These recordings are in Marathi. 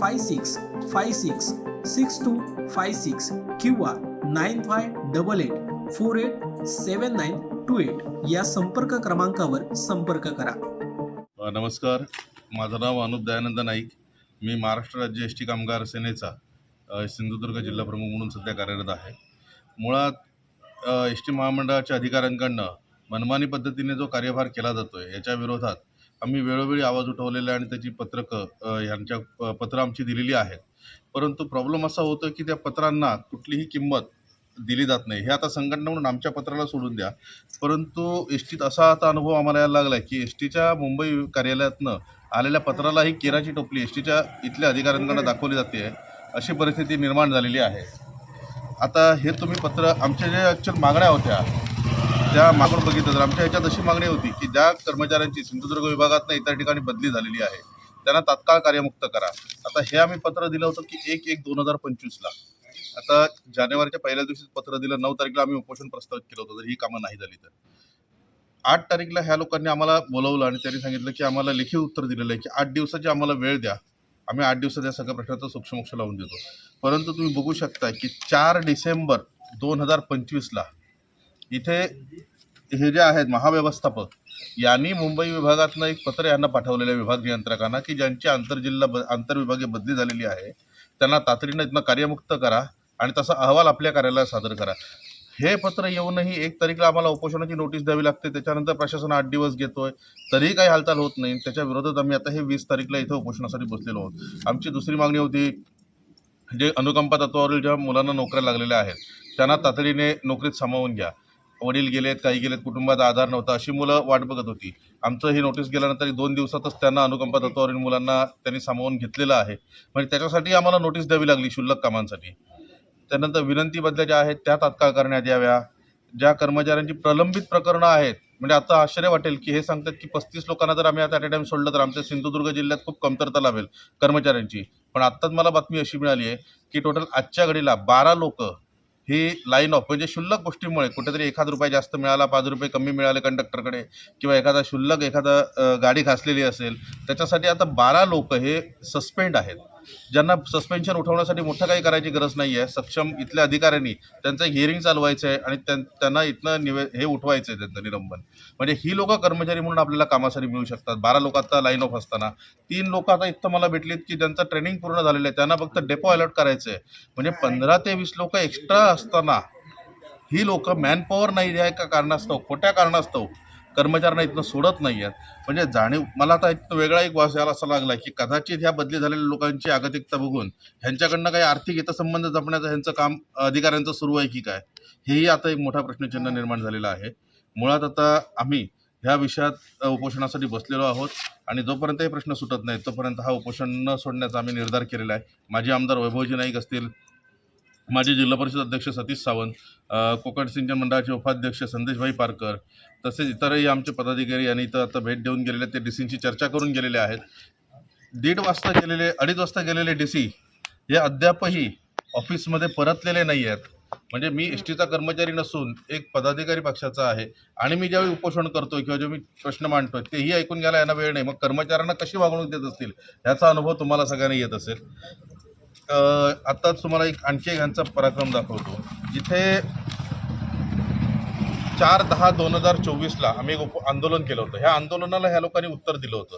five six five six six two five six किंवा nine five double eight four eight seven nine two eight या संपर्क क्रमांकावर संपर्क करा. नमस्कार. माझं नाव अनुप दयानंद नाईक. मी महाराष्ट्र राज्य एस टी कामगार सेनेचा सिंधुदुर्ग जिल्हा प्रमुख म्हणून सध्या कार्यरत आहे. मुळात एस टी महामंडळाच्या अधिकाऱ्यांकडनं मनमानी पद्धतीने जो कार्यभार केला जातो आहे याच्या विरोधात आम्ही वेळोवेळी आवाज उठवलेला आहे आणि त्याची पत्रकं ह्यांच्या यांच्या पत्रं आमची दिलेली आहेत. परंतु प्रॉब्लेम असा होतो की त्या पत्रांना कुठलीही किंमत दिली जात नाही. हे आता संघटना म्हणून आमच्या पत्राला सोडून द्या. परंतु एस टीत असा आता अनुभव आम्हाला यायला लागला आहे की एस टीच्या मुंबई कार्यालयातनं आलेल्या पत्रालाही केराची टोपली एस टीच्या इथल्या अधिकाऱ्यांकडनं दाखवली जाते आहे अशी परिस्थिती निर्माण झालेली आहे. आता हे तुम्ही पत्र आमच्या ज्या ॲक्च्युअल मागण्या होत्या त्या मागून बघितलं तर आमच्या ह्याच्यात अशी मागणी होती की ज्या कर्मचाऱ्यांची सिंधुदुर्ग विभागात इतर ठिकाणी बदली झालेली आहे त्यांना तात्काळ कार्यमुक्त करा. आता हे आम्ही पत्र दिलं होतं की एक एक दोन हजार पंचवीसला. आता जानेवारीच्या पहिल्या दिवशी पत्र दिलं नऊ तारखेला आम्ही उपोषण प्रस्तावित केलं होतं जर ही कामं नाही झाली तर. आठ तारीखला ह्या लोकांनी आम्हाला बोलवलं आणि त्यांनी सांगितलं की आम्हाला लेखी उत्तर दिलेलं आहे की आठ दिवसाची आम्हाला वेळ द्या आम्ही आठ दिवसात या सगळ्या प्रश्नाचा सूक्ष्मोक्ष लावून देतो. परंतु तुम्ही बघू शकता की चार डिसेंबर दोन हजार पंचवीसला इथे हे जे आहेत महाव्यवस्थापक यांनी मुंबई विभागातनं एक पत्र यांना पाठवलेलं आहे विभाग नियंत्रकांना की ज्यांची आंतरजिल्हा ब आंतरविभागीय बदली झालेली आहे त्यांना तातडीनं इथनं कार्यमुक्त करा आणि तसा अहवाल आपल्या कार्यालयात सादर करा. हे पत्र येऊनही एक तारीखला आम्हाला उपोषणाची नोटीस द्यावी लागते त्याच्यानंतर प्रशासन आठ दिवस घेतोय तरीही काही हालचाल होत नाही त्याच्या विरोधात आम्ही आता हे वीस तारीखला इथं उपोषणासाठी बसलेलो आहोत. आमची दुसरी मागणी होती जे अनुकंपा तत्वावरील ज्या मुलांना नोकऱ्या लागलेल्या आहेत त्यांना तातडीने नोकरीत सामावून घ्या. वडील गेलेत काही गेलेत कुटुंबात आधार नव्हता अशी मुलं वाट बघत होती. आमचं ही नोटीस गेल्यानंतर दोन दिवसातच त्यांना अनुकंपा तत्वावरील मुलांना त्यांनी सामावून घेतलेलं आहे. म्हणजे त्याच्यासाठी आम्हाला नोटीस द्यावी लागली शुल्लक कामांसाठी. त्यानंतर विनंती बदल्या ज्या आहेत त्या तात्काळ करण्यात याव्या. ज्या कर्मचाऱ्यांची प्रलंबित प्रकरणं आहेत म्हणजे आता आश्चर्य वाटेल की हे सांगतात की पस्तीस लोकांना जर आम्ही आता ॲट अ टाईम सोडलं तर आमच्या सिंधुदुर्ग जिल्ह्यात खूप कमतरता लाभेल कर्मचाऱ्यांची. पण आत्ताच मला बातमी अशी मिळाली आहे की टोटल आजच्या घडीला बारा लोक ही लाईन ऑफ म्हणजे क्षुल्लक गोष्टीमुळे कुठेतरी एखाद रुपये जास्त मिळाला पाच रुपये कमी मिळाले कंडक्टरकडे किंवा एखादा क्षुल्लक एखादा गाडी घासलेली असेल त्याच्यासाठी आता बारा लोक हे सस्पेंड आहेत. ज्यांना सस्पेन्शन उठवण्यासाठी मोठं काही करायची गरज नाही आहे सक्षम इथल्या अधिकाऱ्यांनी त्यांचं हिअरिंग चालवायचं आहे आणि त्यां त्यांना इथनं निवे हे उठवायचं आहे त्यांचं निलंबन. म्हणजे ही लोकं कर्मचारी म्हणून आपल्याला कामासाठी मिळू शकतात. बारा लोक आता लाईन ऑफ असताना. तीन लोक आता इथं मला भेटलीत की ज्यांचं ट्रेनिंग पूर्ण झालेलं आहे. त्यांना फक्त डेपो अलॉट करायचं आहे म्हणजे पंधरा ते वीस लोक एक्स्ट्रा असताना ही लोक मॅनपॉवर नाही आहे का कारणास्तव? खोट्या कारणास्तव? कर्मचाऱ्यांना इथनं सोडत नाही आहेत. म्हणजे जाणीव मला आता इथनं वेगळा एक वास यायला असा लागला की कदाचित ह्या बदली झालेल्या लोकांची आगतिकता बघून ह्यांच्याकडनं काही आर्थिक हितसंबंध जपण्याचं ह्यांचं काम अधिकाऱ्यांचं सुरू आहे की काय? हेही आता एक मोठा प्रश्नचिन्ह निर्माण झालेला आहे. मुळात आता आम्ही ह्या विषयात उपोषणासाठी बसलेलो आहोत आणि जोपर्यंत हे प्रश्न सुटत नाहीत तोपर्यंत हा उपोषण न सोडण्याचा आम्ही निर्धार केलेला आहे. माजी आमदार वैभवजी नाईक असतील माजी जिल्हा परिषद अध्यक्ष सतीश सावंत कोकण सिंचन मंडळाचे उपाध्यक्ष संदेशभाई पारकर तसेच इतरही आमचे पदाधिकारी यांनी इथं आता भेट देऊन गेलेले ते डी सींची चर्चा करून गेलेले आहेत. दीड वाजता गेलेले अडीच वाजता गेलेले डी सी हे अद्यापही ऑफिसमध्ये परतलेले नाही आहेत. म्हणजे मी एस टीचा कर्मचारी नसून एक पदाधिकारी पक्षाचा आहे आणि मी ज्यावेळी उपोषण करतो किंवा जे मी प्रश्न मांडतो तेही ऐकून घ्यायला यांना वेळ नाही. मग कर्मचाऱ्यांना कशी वागणूक देत असतील? ह्याचा अनुभव तुम्हाला सगळ्यांना येत असेल. आत्ताच तुम्हाला एक आणखी एक यांचा पराक्रम दाखवतो. जिथे चार दहा दोन हजार चोवीसला आम्ही एक आंदोलन केलं होतं. ह्या आंदोलनाला ह्या लोकांनी उत्तर दिलं होतं.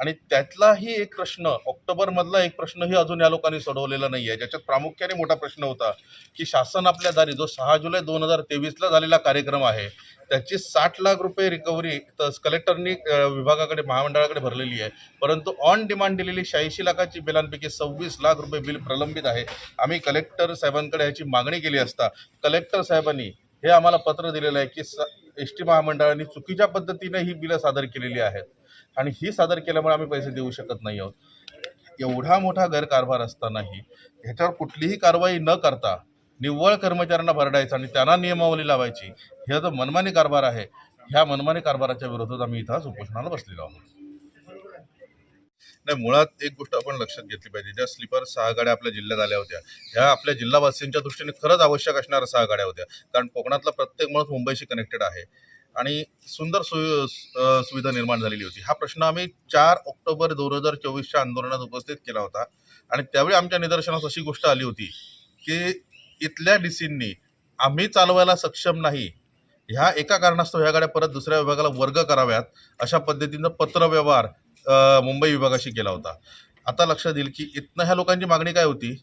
आणि त्यातलाही एक प्रश्न ऑक्टोबरमधला एक प्रश्नही अजून या लोकांनी सोडवलेला नाही आहे ज्याच्यात प्रामुख्याने मोठा प्रश्न होता की शासन आपल्या दारी जो सहा जुलै दोन हजार तेवीसला झालेला कार्यक्रम आहे त्याची साठ लाख रुपये रिकव्हरी तर कलेक्टरनी विभागाकडे महामंडळाकडे भरलेली आहे. परंतु ऑन डिमांड दिलेली शहाऐंशी लाखाची बिलांपैकी सव्वीस लाख रुपये बिल प्रलंबित आहे. आम्ही कलेक्टर साहेबांकडे ह्याची मागणी केली असता कलेक्टर साहेबांनी हे आम्हाला पत्र दिलेलं आहे की स एस टी महामंडळाने चुकीच्या पद्धतीने ही बिलं सादर केलेली आहेत. आणि ही सादर केल्यामुळे आम्ही पैसे देऊ शकत नाही आहोत. एवढा मोठा गैरकारभार असतानाही ह्याच्यावर कुठलीही कारवाई न करता निव्वळ कर्मचाऱ्यांना भरडायचं आणि त्यांना नियमावली लावायची हे जो मनमानी कारभार आहे. ह्या मनमानी कारभाराच्या विरोधात आम्ही इथं उपोषणाला बसलेलो आहोत. नाही मुळात एक गोष्ट आपण लक्षात घेतली पाहिजे. ज्या स्लीपर सहा गाड्या आपल्या जिल्ह्यात आल्या होत्या ह्या आपल्या जिल्हावासियांच्या दृष्टीने खरंच आवश्यक असणाऱ्या सहा गाड्या होत्या. कारण कोकणातला प्रत्येक माणूस मुंबईशी कनेक्टेड आहे. आणि सुंदर सु सुविधा निर्माण झालेली होती. हा प्रश्न आम्ही चार ऑक्टोबर दोन हजार चोवीसच्या आंदोलनात उपस्थित केला होता. आणि त्यावेळी आमच्या निदर्शनास अशी गोष्ट आली होती की इथल्या डी सींनी आम्ही चालवायला सक्षम नाही ह्या एका कारणास्तव ह्या गाड्या परत दुसऱ्या विभागाला वर्ग कराव्यात अशा पद्धतीनं पत्रव्यवहार मुंबई विभागाशी केला होता. आता लक्षात येईल की इथनं ह्या लोकांची मागणी काय होती?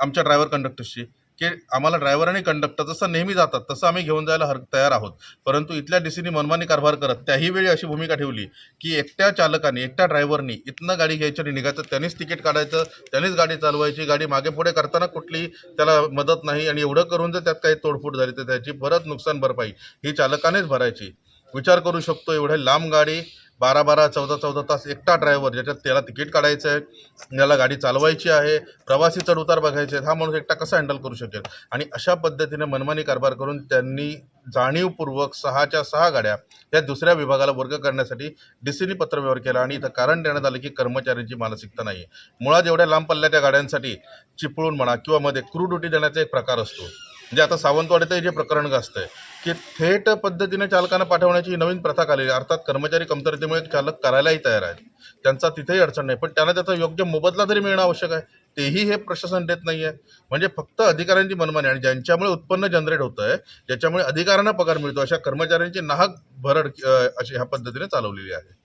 आमच्या ड्रायव्हर कंडक्टर्सची. की आम्हाला ड्रायव्हर आणि कंडक्टर जसं नेहमी जातात तसं आम्ही घेऊन जायला हर तयार आहोत. परंतु इथल्या डी सीनी मनमानी कारभार करत त्याही वेळी अशी भूमिका ठेवली की एकट्या चालकाने एकट्या ड्रायव्हरनी इथनं गाडी घ्यायची आणि निघायचं त्यांनीच तिकीट काढायचं त्यांनीच गाडी चालवायची गाडी मागे पुढे करताना कुठली त्याला मदत नाही आणि एवढं करून जर त्यात काही तोडफोड झाली तर त्याची परत नुकसान भरपाई ही चालकानेच भरायची. विचार करू शकतो एवढ्या लांब गाडी बारा बारा चौदा चौदा तास एकटा ड्रायव्हर ज्याच्यात त्याला तिकीट काढायचं आहे याला गाडी चालवायची आहे प्रवासी चढउतार बघायचे आहेत हा माणूस एकटा कसा हँडल करू शकेल? आणि अशा पद्धतीने मनमानी कारभार करून त्यांनी जाणीवपूर्वक सहाच्या सहा गाड्या या दुसऱ्या विभागाला वर्ग करण्यासाठी डीसीनी पत्रव्यवहार केला आणि इथं कारण देण्यात आलं की कर्मचाऱ्यांची मानसिकता नाही. आहे मुळात एवढ्या लांब पल्ल्याच्या गाड्यांसाठी चिपळूण म्हणा किंवा मध्ये क्रू ड्युटी देण्याचा एक प्रकार असतो. म्हणजे आता सावंतवाडीतही जे प्रकरण गाजतंय की थेट पद्धतीने चालकांना पाठवण्याची ही नवीन प्रथा आलेली आहे. अर्थात कर्मचारी कमतरतेमुळे चालक करायलाही तयार आहेत. त्यांचा तिथेही अडचण नाही. पण त्यांना त्याचा योग्य मोबदला तरी मिळणं आवश्यक आहे. तेही हे प्रशासन देत नाही आहे म्हणजे फक्त अधिकाऱ्यांची मनमानी आणि ज्यांच्यामुळे उत्पन्न जनरेट होतं आहे ज्याच्यामुळे अधिकाऱ्यांना पगार मिळतो अशा कर्मचाऱ्यांची नाहक भरड अशी ह्या पद्धतीने चालवलेली आहे.